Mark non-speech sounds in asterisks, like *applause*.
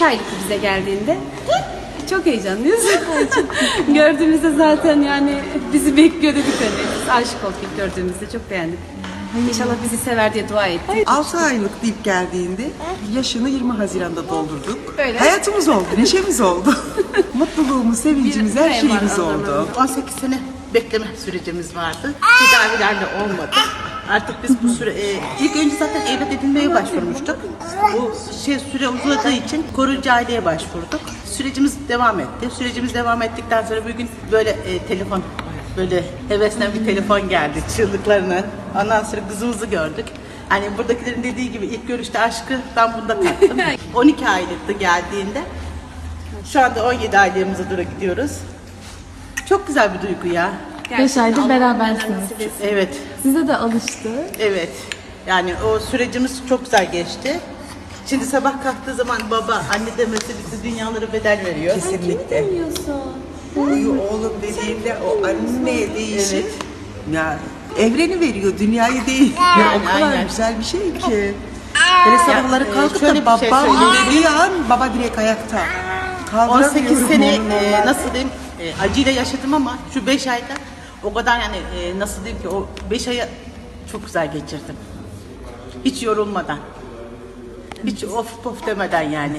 İki aylıktı bize geldiğinde. Çok heyecanlıyız. *laughs* Gördüğümüzde zaten yani bizi bekliyor dedik hani. Biz aşık olduk ilk gördüğümüzde çok beğendik. İnşallah bizi sever diye dua ettik. 6 aylık ilk geldiğinde yaşını 20 Haziran'da doldurduk. Böyle. Hayatımız oldu, neşemiz oldu. *laughs* Mutluluğumuz, sevincimiz, her krem şeyimiz var oldu. 18 sene bekleme sürecimiz vardı. Tedavilerle olmadı. Artık biz bu süre, e, ilk önce zaten evlat edinmeye başvurmuştuk. Bu şey süre uzadığı için koruyucu aileye başvurduk. Sürecimiz devam etti. Sürecimiz devam ettikten sonra bir gün böyle e, telefon, böyle hevesten bir telefon geldi çığlıklarına. Ondan sonra kızımızı gördük. Hani buradakilerin dediği gibi ilk görüşte aşkı ben bunda tattım. 12 *laughs* aylıktı geldiğinde. Şu anda 17 aylığımıza doğru gidiyoruz. Çok güzel bir duygu ya. Beş aydır berabersiniz. Evet, Size de alıştı. evet. Yani o sürecimiz çok güzel geçti. Şimdi sabah kalktığı zaman baba, anne demesi bize dünyaları bedel veriyor. Kesinlikle. Uyu oğlum dediğinde o anne değişi Evet. ya evreni veriyor, dünyayı değil. Ya o kadar aynen. güzel bir şey ki. Böyle sabahları kalkıp da bir şey baba dediği an baba direkt ayakta. 18 Kaldıramıyorum sene e, nasıl diyeyim e, acıyla yaşadım ama şu 5 ayda o kadar yani e, nasıl diyeyim ki o 5 ayı çok güzel geçirdim. Hiç yorulmadan. Hiç of of demeden yani.